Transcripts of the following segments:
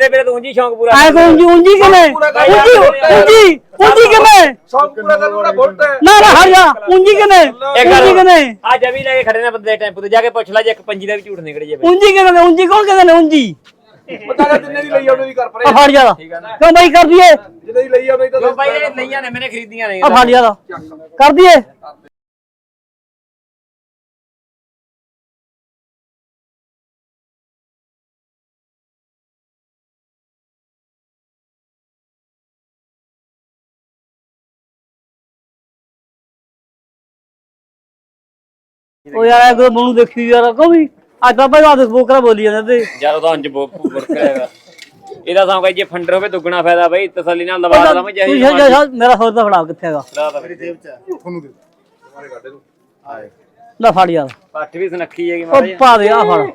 ਦੇ ਵੀਰੇ ਤੂੰ ਜੀ ਸ਼ੌਂਕ ਪੂਰਾ ਐ ਕੋ ਉਂਜੀ ਉਂਜੀ ਕਿਵੇਂ? ਉਂਜੀ ਉਂਜੀ ਉਂਜੀ ਕਿਵੇਂ? ਸ਼ੌਂਕ ਪੂਰਾ ਕਰਨ ਵਾਲਾ ਬੁਲਟ ਹੈ। ਨਾ ਨਾ ਜਾ। ਉਂਜੀ ਕਿਵੇਂ? ਉਂਜੀ ਕਿਵੇਂ? ਆ ਜਵੀ ਲੈ ਕੇ ਖੜੇ ਨੇ ਬੰਦੇ ਟੈਂਪੂ ਤੇ ਜਾ ਕੇ ਪੁੱਛ ਲੈ ਜੇ ਇੱਕ ਪੰਜੀ ਦਾ ਵੀ ਝੂਠ ਨਿਕਲ ਜੇ ਉਂਜੀ ਕਿਵੇਂ ਉਂਜੀ ਕੌਣ ਕਹਿੰਦੇ ਨੇ? ਉਂਜੀ ਪਤਾ ਨਾ ਜਿੰਨੇ ਦੀ ਲਈ ਆ ਉਹਨੇ ਦੀ ਕਰ ਪਰੇ। ਆ ਫੜ ਜਾ। ਕਿਉਂ ਬਈ ਕਰ ਦਈਏ? ਜਿੰਨੇ ਦੀ ਲਈ ਆ ਉਹਨੇ ਤਾਂ ਬਾਈ ਇਹ ਲਈਆਂ ਨੇ ਮੈਨੇ ਖਰੀਦੀਆਂ ਨੇ। ਆ ਫੜ ਜਾ। ਕਰ ਦਈਏ? ਉਹ ਯਾਰ ਇਹ ਕੋ ਬਣੂ ਦੇਖੀ ਯਾਰ ਕੋ ਵੀ ਅੱਜ ਤਾਂ ਭਾਈ ਆਦਿਸ ਬੋਕਰਾ ਬੋਲੀ ਜਾਂਦੇ ਤੇ। ਜਦ ਉਹਦਾ ਅੰਜ ਬੁਰਕ ਹੈਗਾ। ਇਹਦਾ ਸਾਂ ਕਹੇ ਜੇ ਫੰਡਰ ਹੋਵੇ ਦੁੱਗਣਾ ਫਾਇਦਾ ਬਾਈ ਤਸੱਲੀ ਨਾਲ ਲਵਾ ਲਵਾਂ ਜੇ ਤੂੰ ਜਾ- ਜਾ- ਮੇਰਾ ਸੌਦਾ ਫੜਾ ਕਿੱਥੇ ਹੈਗਾ? ਲੈ ਫੜ ਯਾਰ। ਪੱਠ ਵੀ ਸੁਨੱਖੀ ਹੈਗੀ ਉਹ ਪਾ ਦੇ ਆ ਫੜ।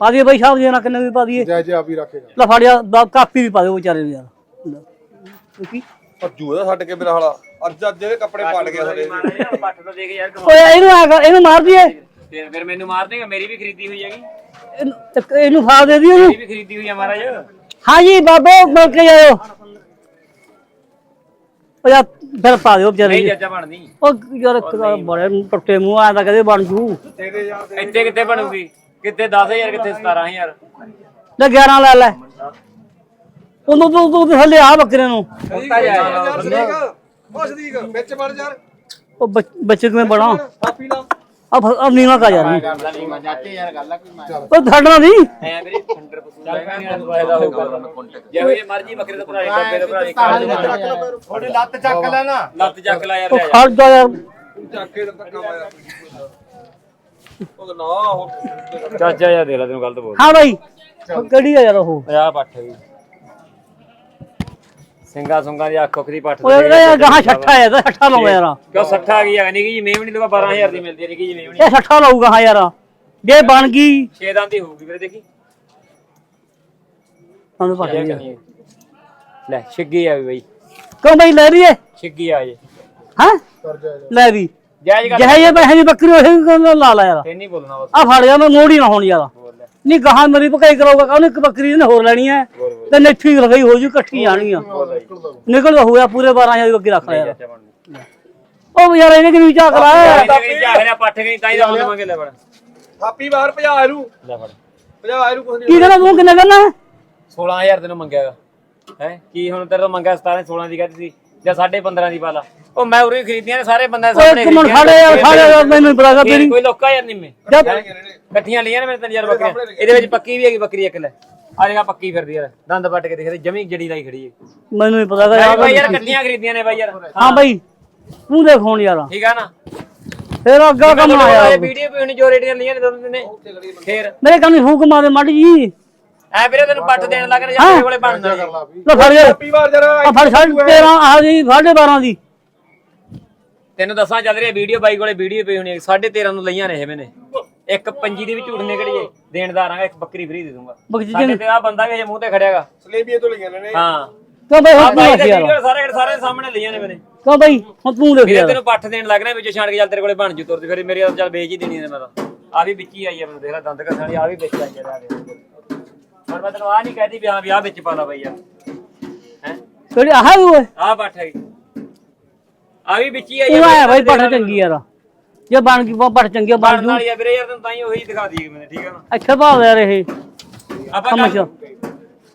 ਪਾ ਦਈਏ ਬਈ ਸਾਹਿਬ ਜੀ ਨਾ ਕਿੰਨੇ ਵੀ ਪਾ ਦਈਏ? ਜੈ ਜੈ ਆਪ ਹੀ ਰੱਖੇਗਾ ਲੈ ਫੜ ਯਾਰ ਦਾ ਕਾਪੀ ਵੀ ਪਾ ਦੇ ਵਿਚਾਰੇ ਨੂੰ ਯਾਰ। ਲੈ। ਕੀ ਭੱਜੂ ਇਹਦਾ ਛੱਡ ਕੇ ਮੇਰਾ ਹਾਲਾ। ਅੱਜ ਅੱਜ ਇਹਦੇ ਕੱਪੜੇ ਪਾੜ ਗਏ ਸਾਡੇ ਜਿਹਾ ਪੱਠ ਤਾਂ ਦੇਖ ਯਾਰ ਓਏ ਇਹਨੂੰ ਆ ਕਰ ਇਹਨੂੰ ਮਾਰ ਦਈਏ। ਫਿਰ ਫਿਰ ਮੈਨੂੰ ਮਾਰ ਦੇਗਾ ਮੇਰੀ ਵੀ ਖਰੀਦੀ ਹੋਈ ਹੈਗੀ। ਇਹਨੂੰ ਇੱਕ ਇਹਨੂੰ ਫਾ ਦੇ ਦਈਏ ਇਹਨੂੰ ਮੇਰੀ ਵੀ ਖਰੀਦੀ ਹੋਈ ਹੈ ਮਹਾਰਾਜ। ਹਾਂ ਜੀ ਬਾਬੇ ਮਿਲ ਕੇ ਜਾਇਓ। ਉਹ ਯਾਰ ਫਿਰ ਪਾ ਦਿਓ ਵਿਚਾਰੇ ਨਹੀਂ ਨੂੰ। ਜੱਜਾ ਬਣਦੀ। ਉਹ ਯਾਰ ਇੱਕ ਤਾਂ ਬੜੇ ਟੁੱਟੇ ਮੂੰਹ ਆਇਆ ਤਾਂ ਕਦੇ ਬਣ ਜੂ। ਤੇਰੇ ਯਾਰ? ਦੇ ਇੱਥੇ ਕਿੱਥੇ ਬਣੂਗੀ? ਕਿੱਥੇ 10000 ਕਿੱਥੇ 17000 ਲੈ 11 ਲੈ ਲੈ। ਉਹਨੂੰ ਤੂੰ ਤੂੰ ਥੱਲੇ ਆ ਬੱਕਰੇ ਨੂੰ। ਹੁੰਦਾ ਜਾ ਯਾਰ ਸਦੀਕ ਉਹ ਸਦੀਕ ਵਿੱਚ ਵੜ ਯਾਰ ਉਹ ਬੱਚ- ਬੱਚੇ ਕਿਵੇਂ ਬਣਾ ਆਪੀ ਲਾ। ਆ ਫ- ਆ ਨੀਵਾ ਕਾ ਯਾਰ। ਉਹ ਛੱਡਣਾ ਨਹੀਂ। ਥੋੜੀ ਲੱਤ ਚੱਕ ਲੈ ਨਾ ਲੱਤ ਚੱਕ ਲੈ ਯਾਰ ਉਹ ਖੜ ਜਾ ਯਾਰ। ਚੱਕ ਕੇ ਤਾਂ ਧੱਕਾ ਮਾਰਿਆ ਉਹ ਨਾ ਉਹ ਚਾਚਾ ਯਾਰ ਦੇ ਲੈ ਤੈਨੂੰ ਗਲਤ ਬੋਲ। ਹਾਂ ਬਾਈ। ਉਹ ਕਿਹੜੀ ਆ ਯਾਰ ਉਹ? ਆ ਪੱਠ ਵੀ ਸਿੰਘਾ ਸੁੰਗਾ ਦੀ ਅੱਖ ਦੀ ਪੱਠ ਉਹ ਯਾਰ ਗਾਹਾਂ ਛੱਠਾ ਹੈ ਤਾਂ ਛੱਠਾ ਲਾਉਂਦਾ ਯਾਰ। ਕਿਉਂ 60 ਆ ਗਈ ਹੈ ਨਿੱਕੀ ਜੀ ਮੇਵਣੀ ਲਗਾ 12000 ਦੀ ਮਿਲਦੀ ਹੈ ਨਿੱਕੀ ਜੀ ਮੇਵਣੀ। ਇਹ ਛੱਠਾ ਲਾਊਗਾ ਹਾਂ ਯਾਰ। ਜੇ ਬਣ ਗਈ। 6 ਦਾਂ ਦੀ ਹੋਊਗੀ ਵੀਰੇ ਦੇਖੀ। ਸਾਨੂੰ ਪਤਾ ਨਹੀਂ ਹੈ। ਲੈ ਛਿੱਗੀ ਆ ਵੀ ਬਈ। ਕਿਉਂ ਬਾਈ ਲੈ ਰਹੀਏ ਛਿੱਗੀ ਆ ਜੇ। ਹਾਂ? ਲੈ ਵੀ। ਜਾਇਜ਼ ਕਰ ਜਿਹੇ ਜੇ ਪੈਸੇ ਦੀ ਬੱਕਰੀ ਉਹ ਲਾ ਲਾ ਯਾਰ। ਤੇ ਨਹੀਂ ਬੋਲਣਾ ਬਸ। ਆ ਫੜ ਜਾ ਮੈਂ ਮੋੜੀ ਨਾ ਹੋਣ ਯਾਰ। ਨਹੀਂ ਗਾਹਾਂ ਮੇਰੀ ਭਕਾਈ ਕਰਾਊਗਾ ਕਾਹਨੂੰ ਇੱਕ ਬੱਕਰੀ ਇਹਨੇ ਹੋਰ ਲੈਣੀ ਹੈ। ਤੇ ਨੇਠੀ ਲਗਾਈ ਹੋ ਜੂ ਇਕੱਠੀ ਜਾਣਗੀਆਂ। ਨਿਕਲ ਹੋਇਆ ਪੂਰੇ 12000 ਦੀ ਬੱਕਰੀ ਰੱਖ ਲੈ ਯਾਰ ਚਾਚਾ ਬਣ ਉਹ ਯਾਰ ਇਹਨੇ ਕਿਹਨੂੰ ਝਾਕ ਲਾਇਆ ਪੱਠ ਗਈ ਤਾਂ ਹੀ ਤਾਂ ਮੰਗੇ ਲੈ ਫੜ। ਥਾਪੀ ਬਾਹਰ ਭਜਾ ਇਹਨੂੰ। ਲੈ ਫੜ। ਭਜਾ ਇਹਨੂੰ ਕੁਝ ਕੀ ਨਹੀਂ ਕਹਿੰਦਾ ਤੂੰ ਕਿੰਨਾ ਕਹਿੰਦਾ? 16000 ਤੈਨੂੰ ਮੰਗਿਆਗਾ। ਹੈ? ਕੀ ਹੁਣ ਤੇਰੇ ਤੋਂ ਮੰਗਿਆ 17 16 ਦੀ ਕਹਤੀ ਸੀ ਜਾਂ 15.5 ਦੀ ਪਾਲਾ। ਉਹ ਮੈਂ ਉਰੇ ਖਰੀਦੀਆਂ ਨੇ ਸਾਰੇ ਬੰਦੇ ਓਏ ਸਾਹਮਣੇ ਇੱਕ ਮਿੰਟ ਸਾਡੇ ਯਾਰ ਸਾਡੇ ਯਾਰ ਮੈਨੂੰ ਗਾ ਤੇਰੀ ਕੋਈ ਲੋਕਾ ਯਾਰ ਨਹੀਂ ਮੈਂ। ਜਦ ਇਕੱਠੀਆਂ ਲਈਆਂ ਨੇ ਮੇਰੇ ਤਿੰਨ ਚਾਰ ਬੱਕਰੀਆਂ। ਇਹਦੇ ਵਿੱਚ ਪੱਕੀ ਵੀ ਹੈਗੀ ਬੱਕਰੀ ਇੱਕ ਲੈ। ਆ ਦੇਖਾ ਪੱਕੀ ਫਿਰਦੀ ਯਾਰ ਦੰਦ ਵੱਟ ਕੇ ਦੇਖਦੇ ਜਮੀ ਜੜੀ ਲਾਈ ਖੜੀ ਹੈ ਮੈਨੂੰ ਨਹੀਂ ਪਤਾ ਗਾ ਯਾਰ ਬਾਈ ਯਾਰ ਇਕੱਠੀਆਂ ਖਰੀਦੀਆਂ ਨੇ ਬਾਈ ਯਾਰ। ਹਾਂ ਬਾਈ ਤੂੰ ਦੇਖ ਹੁਣ ਯਾਰ। ਠੀਕ ਆ ਨਾ? ਫੇਰ ਅੱਗਾ ਕੰਮ ਆ ਯਾਰ ਵੀਡੀਓ ਵੀ ਹੁਣ ਜੋ ਰੇਟੀਆਂ ਲਈਆਂ ਨੇ ਦੋਨੋਂ ਨੇ। ਫੇਰ। ਮੇਰੇ ਕੰਨ ਫੂਕ ਮਾਰੇ ਮੜ ਜੀ। ਐ ਵੀਰੇ ਤੈਨੂੰ ਪੱਟ ਦੇਣ ਲੱਗ ਰਹੇ ਜਾਂ ਤੇਰੇ ਕੋਲੇ ਬਣਨਾ ਨੀ। ਲੈ ਫੜ ਯਾਰ। ਬਾਹਰ ਜਰਾ ਫੜ ਸਾਢੇ 13 ਆ ਜੀ ਸਾਢੇ 12 ਦੀ। ਤੈਨੂੰ ਦੱਸਾਂ ਚੱਲ ਰਹੀ ਵੀਡੀਓ ਬਾਈ ਕੋਲੇ ਵੀਡੀਓ ਪਈ ਹੋਣੀ 13.5 ਨੂੰ ਲਈਆਂ ਨੇ ਇਹ ਮੈਨੇ। ਇੱਕ ਪੰਜੀ ਦੀ ਵੀ ਝੂਠ ਨਿਕਲੀ ਏ ਦੇਣਦਾਰਾਂ ਇੱਕ ਬੱਕਰੀ ਫ੍ਰੀ ਦੇ ਦੂੰਗਾ। ਬਖਸ਼ੀ ਸਾਡੇ ਤੇ ਆ ਬੰਦਾ ਵੀ ਹਜੇ ਮੂੰਹ ਤੇ ਖੜਿਆਗਾ। ਸਲੇਬੀਏ ਤੋਂ ਲਈਆਂ ਨੇ ਹਾਂ। ਕਿਉਂ ਬਾਈ ਆ ਹੁਣ ਤੂੰ ਬਾਈ ਯਾਰ ਸਾਰੇ ਸਾਰੇ ਸਾਹਮਣੇ ਲਈਆਂ ਨੇ ਮੈਨੇ। ਕਿਉਂ ਬਾਈ ਹੁਣ ਤੂੰ ਦੇਖ ਵੀਰੇ ਯਾਰ ਤੈਨੂੰ ਪੱਠ ਦੇਣ ਲੱਗ ਰਿਹਾ ਵਿੱਚੋਂ ਛਾਣ ਕੇ ਚੱਲ ਤੇਰੇ ਕੋਲੇ ਬਣ ਜੂ ਤੁਰਦੀ ਫਿਰ ਮੇਰੀ ਤਾਂ ਚੱਲ ਵੇਚ ਹੀ ਦੇਣੀ ਨੇ ਮੈਂ ਤਾਂ। ਆ ਵੀ ਵਿੱਚ ਹੀ ਆਈ ਆ ਮੈਨੂੰ ਦੇਖ ਲੈ ਦੰਦ ਘਸਣ ਵਾਲੀ ਆ ਵੀ ਵਿੱਚ ਆਈ ਆ ਦੇ ਪਰ ਮੈਂ ਤੈਨੂੰ ਆ ਨਹੀਂ ਕਹਦੀ ਵੀ ਹਾਂ ਵੀ ਆ ਵਿੱਚ ਪਾ ਲਾ ਬਈ ਯਾਰ। ਹੈ? ਕਿਹੜੀ ਆਹ ਵੀ ਓਏ? ਆ ਪੱਠ ਹੈਗੀ। ਆ ਵੀ ਵਿੱਚ ਹੀ ਆਈ ਆਇਆ ਬਾਈ ਪੱਠ ਚੰਗੀ ਯਾਰ ਜੇ ਬਣ ਗਈ ਪੱਠ ਚੰਗੀ ਬਣ ਬਣਨ ਜੂ। ਵਾਲੀ ਆ ਵੀਰੇ ਯਾਰ ਤੈਨੂੰ ਤਾਂ ਹੀ ਉਹੀ ਦਿਖਾ ਦਈਏ ਮੈਨੇ ਠੀਕ ਆ ਨਾ? ਇੱਥੇ ਭਾਲ ਯਾਰ ਇਹ। ਆਪਾਂ ਸਮਝ ਗੱਲ-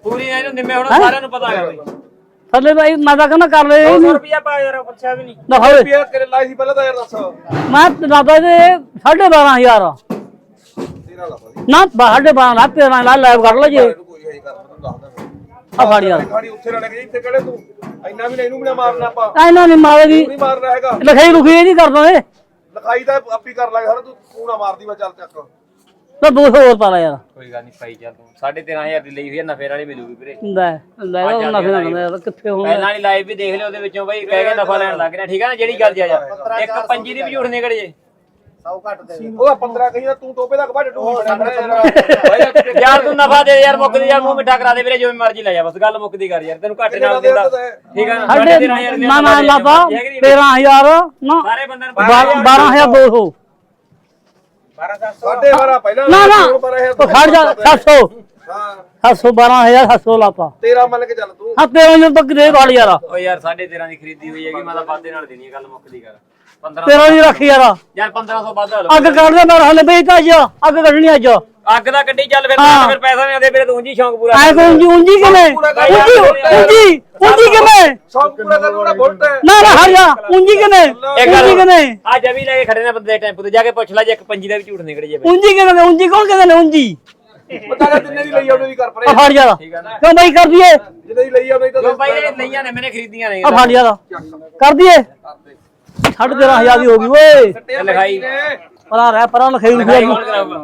ਪੂਰੀ ਇਹਨੂੰ ਨਿੰਮੇ ਹੁਣ ਸਾਰਿਆਂ ਨੂੰ ਪਤਾ ਹੈਗਾ ਬਈ ਥੱਲੇ ਬਾਈ ਮੈਂ ਤਾਂ ਕਹਿੰਦਾ ਕਰ ਲੈ 100 ਰੁਪਿਆ ਪਾ ਯਾਰ ਪੁੱਛਿਆ ਵੀ ਨਹੀਂ। ਨਾ ਹੋਵੇ ਰੁਪਿਆ ਤੇਰੇ ਲਾਈ ਸੀ ਪਹਿਲਾਂ ਤਾਂ ਯਾਰ ਦੱਸ। ਮੈਂ ਦਾਦਾ ਦੇ 12500 ਤੇਰਾ ਲਾ ਭਾਈ ਨਾ 12500 ਲਾ 13 ਲਾ ਲਾਈਵ ਕਰ ਲੈ ਜੇ। ਇਹਨੂੰ ਕੋਈ ਹੈ ਕਰ ਤੈਨੂੰ ਆ ਫੜ ਯਾਰ। ਖਾੜੀ ਉੱਥੇ ਲੜ ਗਈ ਇੱਥੇ ਕਿਹੜੇ ਤੂੰ? ਇੰਨਾ ਵੀ ਨਹੀਂ ਇਹਨੂੰ ਵੀ ਨਾ ਮਾਰਨਾ ਆਪਾਂ। ਇਹਨਾਂ ਨਹੀਂ ਮਾਰੇਗੀ। ਤੂੰ ਨਹੀਂ ਮਾਰਨਾ ਹੈਗਾ। ਲਖਾਈ ਲੁਖੀ ਇਹ ਨਹੀਂ ਕਰਦਾ ਏ ਲਿਖਾਈ ਤਾਂ ਆਪੀ ਕਰ ਲਾਂਗੇ ਹਰ ਤੂੰ ਤੂੰ ਨਾ ਮਾਰਦੀ ਵਾ ਚੱਲ ਚੱਕ। ਤਾਂ 200 ਹੋਰ ਪਾ ਲੈ ਯਾਰ। ਕੋਈ ਗੱਲ ਨਹੀਂ ਪਾਈ ਚੱਲ ਤੂੰ 13500 ਦੀ ਲਈ ਹੋਈ ਹੈ ਨਫੇ ਵਾਲੀ ਮਿਲੂਗੀ ਵੀਰੇ। ਲੈ ਲੈ ਉਹ ਨਾ ਫਿਰ ਯਾਰ ਕਿੱਥੇ ਹੁਣ ਪਹਿਲਾਂ ਵਾਲੀ ਲਾਈਵ ਵੀ ਦੇਖ ਲਿਓ ਉਹਦੇ ਵਿੱਚੋਂ ਬਈ ਕਹਿ ਕੇ ਨਫਾ ਲੈਣ ਲੱਗ ਰਿਹਾ ਠੀਕ ਆ ਨਾ? ਜਿਹੜੀ ਗੱਲ ਜਾ। ਇੱਕ ਪੰਜੀ ਦੀ ਵੀ ਝੂਠ ਨਿਕਲ ਜੇ। ਉਹਦਾ 15 ਕਹੀਦਾ ਤੂੰ ਟੋਪੇ ਦਾ ਕਬਾ ਡੱਡੂ ਬਣਾ ਯਾਰ। ਯਾਰ ਤੂੰ ਨਫਾ ਦੇ ਦੇ ਯਾਰ ਮੁੱਕਦੀ ਯਾਰ ਮੂੰਹ ਮਿੱਠਾ ਕਰਾ ਦੇ ਵੀਰੇ ਜਿਵੇਂ ਮਰਜ਼ੀ ਲੈ ਜਾ ਬਸ ਗੱਲ ਮੁੱਕਦੀ ਕਰ ਯਾਰ ਤੈਨੂੰ ਘੱਟ ਨਾਲ ਦਿੰਦਾ। ਠੀਕ ਆ ਨਾ ਸਾਡੇ 13,000 ਦੀ ਨਾ ਨਾ ਲਾਦਾ 13000 ਨਾ ਸਾਰੇ ਬੰਦਿਆਂ ਨੂੰ 12200 ਸਾਡੇ 12 ਪਹਿਲਾਂ ਨਾ ਨਾ ਉਹ ਖੜ ਜਾ 700 ਹਾਂ। 712 700 ਲਾਪਾ ਤੇਰਾ ਮੰਨ ਕੇ ਚੱਲ ਤੂੰ। ਹਾਂ ਤੇਰਾ ਜੋ ਤੱਕ ਦੇ ਵਾਲ ਯਾਰ ਓ ਯਾਰ 13.5 ਦੀ ਖਰੀਦੀ ਹੋਈ ਹੈਗੀ ਮੈਂ ਤਾਂ ਵਾਧੇ ਨਾਲ ਦੇਣੀ ਹੈ ਗੱਲ ਮੁੱਕਦੀ ਕਰ। 15 ਤੇਰਾ ਨਹੀਂ ਰੱਖ ਯਾਰ। ਯਾਰ 1500 ਵੱਧ ਲਓ ਅੱਗ ਕੱਢ ਦੇ ਮੈਂ ਹਲੇ ਵੇਚ ਅੱਜ। ਅੱਗ ਕੱਢਣੀ ਅੱਜ। ਅੱਗ ਦਾ ਕੱਢੀ ਚੱਲ ਫਿਰ ਹਾਂ। ਫਿਰ ਪੈਸਾ ਨਹੀਂ ਆਦੇ ਮੇਰੇ ਤੂੰ ਜੀ ਸ਼ੌਂਕ ਪੂਰਾ ਐ ਕੋ ਉਂਜੀ ਉਂਜੀ ਕਿਵੇਂ? ਉਂਜੀ ਉਂਜੀ ਉਂਜੀ ਕਿਵੇਂ? ਸ਼ੌਕ ਪੂਰਾ ਕਰਨ ਬੁਲਟ ਹੈ। ਨਾ ਨਾ ਜਾ। ਉਂਜੀ ਕਿਵੇਂ? ਉਂਜੀ ਕਿਵੇਂ? ਆ ਜਵੀ ਲੈ ਕੇ ਖੜੇ ਨੇ ਬੰਦੇ ਟੈਂਪੂ ਤੇ ਜਾ ਕੇ ਪੁੱਛ ਲੈ ਜੇ ਇੱਕ ਪੰਜੀ ਦਾ ਵੀ ਝੂਠ ਨਿਕਲ ਜੇ ਉਂਜੀ ਕਿਵੇਂ ਉਂਜੀ ਕੌਣ ਕਹਿੰਦੇ ਨੇ? ਉਂਜੀ ਪਤਾ ਨਹੀਂ ਜਿੰਨੇ ਦੀ ਲਈ ਆ ਉਹਨੇ ਦੀ ਕਰ ਪਰੇ। ਆ ਫੜ ਜਾ ਕਿਉਂ ਬਈ ਕਰ ਦਈਏ ਜਿੰਨੇ ਦੀ ਲਈ ਆ ਉਹਨੇ ਦੀ ਤਾਂ ਬਾਈ ਇਹ ਲਈਆਂ ਨੇ ਮੈਨੇ ਖਰੀਦੀਆਂ ਨੇ। ਆ ਫੜ ਜਾ ਕਰ ਦਈਏ ਸਾਢੇ ਤੇਰਾਂ ਹਜ਼ਾਰ ਦੀ ਹੋ ਗਈ ਓਏ। ਲਿਖਾਈ। ਪਰਾਂ ਰਹਿ ਪਰਾਂ ਲਿਖਾਈ ਨਹੀਂ ਲਿਖਾਈ ਕੌਣ ਕਰਾਊਗਾ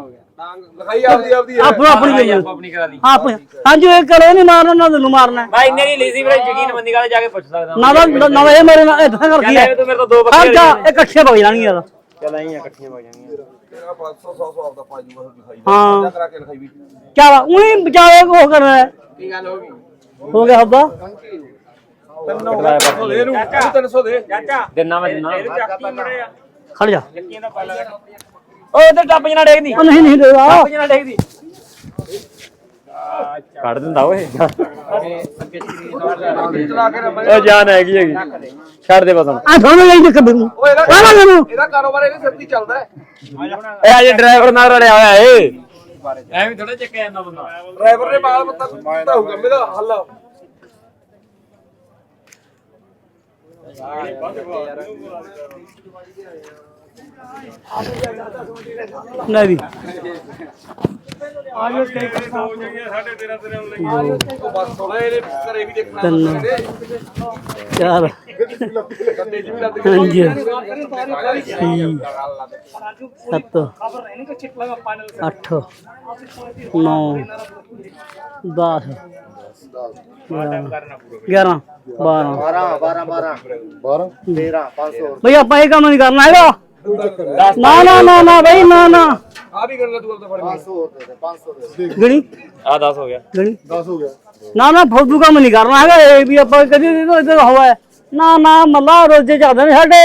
ਲਿਖਾਈ ਆਪਦੀ ਆਪਦੀ ਆਪੋ ਆਪਣੀ ਆਪੋ ਆਪਣੀ ਕਰਾ ਲਈ। ਆਪ ਹਾਂਜੀ ਇਹ ਕਰੋ ਨਹੀਂ ਮਾਰਨਾ ਨਾ ਤੈਨੂੰ ਮਾਰਨਾ। ਬਾਈ ਇੰਨੇ ਦੀ ਲਈ ਸੀ ਵੀਰੇ ਯਕੀਨ ਮੰਦੀ ਗੱਲ ਜਾ ਕੇ ਪੁੱਛ ਸਕਦਾ ਨਾ ਨਾ ਨਾ ਇਹ ਮੇਰੇ ਨਾਲ ਇਦਾਂ ਕਰਦੀ ਹੈ ਤੂੰ ਮੇਰੇ ਤੋਂ ਦੋ ਜਾ। ਇਹ ਇਕੱਠੇ ਵਗ ਜਾਣਗੀਆਂ ਯਾਰ ਚੱਲ ਆਈਆਂ ਇਕੱਠੀਆਂ ਹੋ ਜਾਣਗੀਆਂ। ਤੇਰਾ 500 100 100 ਆਪਦਾ ਪਾ ਜੂਗਾ ਲਿਖਾਈ ਹਾਂ। ਜਾ ਕਰਾ ਕੇ ਲਿਖਾਈ ਵੀ। ਕਿਆ ਉਹੀ ਬਚਾਵੇ ਕੋ ਕਰਨਾ। ਹੈ ਕੀ ਗੱਲ ਹੋ ਗਈ? ਹੋ ਗਿਆ ਹੱਬਾ। ਤੈਨੂੰ ਦੇ ਨੂੰ 300 ਦੇ। ਚਾਚਾ। ਦਿਨਾ ਮੈਂ ਦਿਨਾ ਖੜ ਜਾ। ਓਏ ਉਧਰ ਟੱਪ ਜਣਾ ਡੇਗਦੀ ਉਹ ਨਹੀਂ ਨਹੀਂ ਦੇਗਾ ਟੱਪ ਜਣਾ ਡੇਗਦੀ ਕੱਢ ਦਿੰਦਾ ਓਏ। ਚਲਾ ਕੇ ਰਮੇ ਓ ਜਾਨ ਹੈਗੀ ਹੈਗੀ। ਛੱਡ ਦੇ ਬਸ ਹੁਣ। ਆ ਥੋੜਾ ਜਿਹਾ ਦੇਖ ਮੈਨੂੰ ਓਏ ਇਹਦਾ ਆ ਨਾ ਮੈਨੂੰ ਇਹਦਾ ਕਾਰੋਬਾਰ ਇਹਦੇ ਸਿਰ ਤੇ ਹੀ ਚੱਲਦਾ ਹੈ। ਇਹ ਅਜੇ ਡਰਾਈਵਰ ਨਾਲ ਰੜਿਆ ਹੋਇਆ ਏ। ਐਵੇਂ ਥੋੜਾ ਚੱਕਿਆ ਜਾਂਦਾ ਬੰਦਾ। ਡਰਾਈਵਰ ਨੇ ਬਾਲ ਪੱਤਾ ਕੁੱਤਾ ਹੋਊਗਾ ਮੇਰਾ ਹੱਲ ਲੈ ਵੀ। ਉਹ ਬਸ ਥੋੜਾ ਇਹਦੇ ਘਰੇ ਵੀ ਦੇਖਣਾ ਤਿੰਨ। ਚਾਰ। ਕੰਦੇ ਜੀ ਵੀ ਲੱਗ ਪੰਜ ਛੇ ਸੱਤ। ਅੱਠ ਨੌ ਦਸ। ਗਿਆਰਾਂ ਬਾਰਾਂ। 12 12 12 13 500 ਬਈ ਆਪਾਂ ਇਹ ਕੰਮ ਨਹੀਂ ਕਰਨਾ ਹੈਗਾ ਨਾ ਨਾ ਨਾ ਨਾ ਬਈ ਨਾ ਨਾ। ਆ ਵੀ ਗੱਲ ਤੂੰ ਤਾਂ ਫੜ ਲਈ। 500 ਦੇ 500 ਦੇ ਗਣੀ? ਆ 10 ਹੋ ਗਿਆ। ਗਣੀ? 10 ਹੋ ਗਿਆ। ਨਾ ਨਾ ਫੌਜੂ ਕੰਮ ਨਹੀਂ ਕਰਨਾ ਹੈਗਾ ਇਹ ਵੀ ਆਪਾਂ ਕਦੀ ਇਧਰ ਇਧਰ ਹੋਇਆ। ਹੈ। ਨਾ ਨਾ ਮੱਲਾ ਰੋਜੇ ਚੱਲਦੇ ਨੇ ਸਾਡੇ।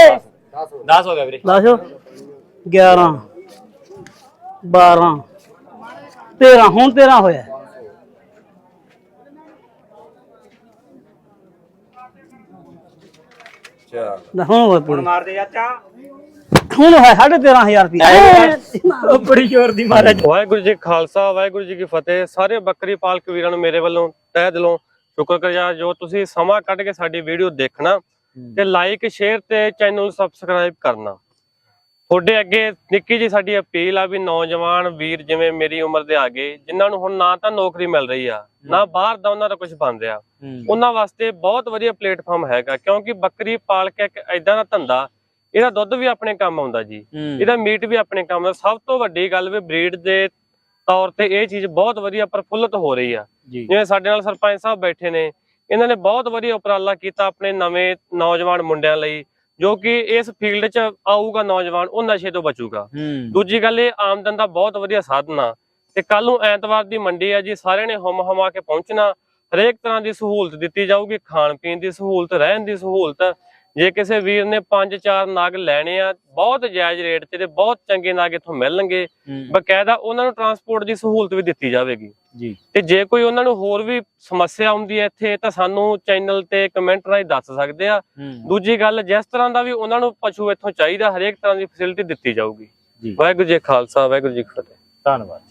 10 ਹੋ ਗਿਆ ਵੀਰੇ। 10 11 12 13 ਹੁਣ 13 ਹੋਇਆ। ਲੈ ਹੁਣ ਹੋਇਆ ਪੂਰੀ। ਮਾਰ ਦੇ ਚਾਚਾ ਹੁਣ ਹੋਇਆ 13500 ਰੁਪਏ ਬੜੀ ਜ਼ੋਰ ਦੀ ਮਾਰਾ ਵਾਹਿਗੁਰੂ ਜੀ ਖਾਲਸਾ ਵਾਹਿਗੁਰੂ ਜੀ ਕੀ ਫਤਿਹ। ਸਾਰੇ ਬੱਕਰੀ ਪਾਲਕ ਵੀਰਾਂ ਨੂੰ ਮੇਰੇ ਵੱਲੋਂ ਤਹਿ ਦਿਲੋਂ ਸ਼ੁਕਰਗੁਜ਼ਾਰ ਜੋ ਤੁਸੀਂ ਸਮਾਂ ਕੱਢ ਕੇ ਸਾਡੀ ਵੀਡੀਓ ਦੇਖਣਾ ਤੇ ਲਾਈਕ ਸ਼ੇਅਰ ਤੇ ਚੈਨਲ ਸਬਸਕ੍ਰਾਈਬ ਕਰਨਾ। ਤੁਹਾਡੇ ਅੱਗੇ ਨਿੱਕੀ ਜੀ ਸਾਡੀ ਅਪੀਲ ਆ ਵੀ ਨੌਜਵਾਨ ਵੀਰ ਜਿਵੇਂ ਮੇਰੀ ਉਮਰ ਦੇ ਆ ਗਏ ਜਿਨ੍ਹਾਂ ਨੂੰ ਹੁਣ ਨਾ ਤਾਂ ਨੌਕਰੀ ਮਿਲ ਰਹੀ ਆ ਨਾ ਬਾਹਰ ਦਾ ਉਹਨਾਂ ਦਾ ਕੁਝ ਬਣ ਰਿਹਾ। ਉਹਨਾਂ ਵਾਸਤੇ ਬਹੁਤ ਵਧੀਆ ਪਲੇਟਫਾਰਮ ਹੈਗਾ ਕਿਉਂਕਿ ਬੱਕਰੀ ਪਾਲ ਕੇ ਇੱਕ ਐਦਾਂ ਦਾ ਧੰਦਾ ਇਹਦਾ ਦੁੱਧ ਵੀ ਆਪਣੇ ਕੰਮ ਆਉਂਦਾ ਜੀ। ਇਹਦਾ ਮੀਟ ਵੀ ਆਪਣੇ ਕੰਮ ਦਾ ਸਭ ਤੋਂ ਵੱਡੀ ਗੱਲ ਵੀ ਬਰੀਡ ਦੇ ਤੌਰ ਤੇ ਇਹ ਚੀਜ਼ ਬਹੁਤ ਵਧੀਆ ਪ੍ਰਫੁੱਲਤ ਹੋ ਰਹੀ ਆ। ਜਿਵੇਂ ਸਾਡੇ ਨਾਲ ਸਰਪੰਚ ਸਾਹਿਬ ਬੈਠੇ ਨੇ ਇਹਨਾਂ ਨੇ ਬਹੁਤ ਵਧੀਆ ਉਪਰਾਲਾ ਕੀਤਾ ਆਪਣੇ ਨਵੇਂ ਨੌਜਵਾਨ ਮੁੰਡਿਆਂ ਲਈ। ਜੋ ਕਿ ਇਸ ਫੀਲਡ 'ਚ ਆਊਗਾ ਨੌਜਵਾਨ ਉਹ ਨਸ਼ੇ ਤੋਂ ਬਚੂਗਾ। ਦੂਜੀ ਗੱਲ ਇਹ ਆਮਦਨ ਦਾ ਬਹੁਤ ਵਧੀਆ ਸਾਧਨ ਆ। ਤੇ ਕੱਲ ਨੂੰ ਐਤਵਾਰ ਦੀ ਮੰਡੀ ਆ ਜੀ ਸਾਰਿਆਂ ਨੇ ਹੁਮ ਹੁਮਾ ਕੇ ਪਹੁੰਚਣਾ। ਹਰੇਕ ਤਰ੍ਹਾਂ ਦੀ ਸਹੂਲਤ ਦਿੱਤੀ ਜਾਊਗੀ ਖਾਣ ਪੀਣ ਦੀ ਸਹੂਲਤ ਰਹਿਣ ਦੀ ਸਹੂਲਤ। ਜੇ ਕਿਸੇ ਵੀਰ ਨੇ 5-4 ਨਗ ਲੈਣੇ ਆ ਬਹੁਤ ਜਾਇਜ਼ ਰੇਟ ਤੇ ਤੇ ਬਹੁਤ ਚੰਗੇ ਨਗ ਇੱਥੋਂ ਮਿਲਣਗੇ। ਬਕਾਇਦਾ ਉਹਨਾਂ ਨੂੰ ਟਰਾਂਸਪੋਰਟ ਦੀ ਸਹੂਲਤ ਵੀ ਦਿੱਤੀ ਜਾਵੇਗੀ। ਜੀ। ਤੇ ਜੇ ਕੋਈ ਉਹਨਾਂ ਨੂੰ ਹੋਰ ਵੀ ਸਮੱਸਿਆ ਆਉਂਦੀ ਹੈ ਇੱਥੇ ਤਾਂ ਸਾਨੂੰ ਚੈਨਲ ਤੇ ਕਮੈਂਟ ਰਾਹੀਂ ਦੱਸ ਸਕਦੇ ਆ। ਦੂਜੀ ਗੱਲ ਜਿਸ ਤਰ੍ਹਾਂ ਦਾ ਵੀ ਉਹਨਾਂ ਨੂੰ ਪਸ਼ੂ ਇੱਥੋਂ ਚਾਹੀਦਾ ਹਰੇਕ ਤਰ੍ਹਾਂ ਦੀ ਫੈਸਿਲਿਟੀ ਦਿੱਤੀ ਜਾਊਗੀ। ਵਾਹਿਗੁਰੂ ਜੀ ਖਾਲਸਾ ਵਾਹਿਗੁਰੂ ਜੀ ਫਤਿਹ। ਧੰਨਵਾਦ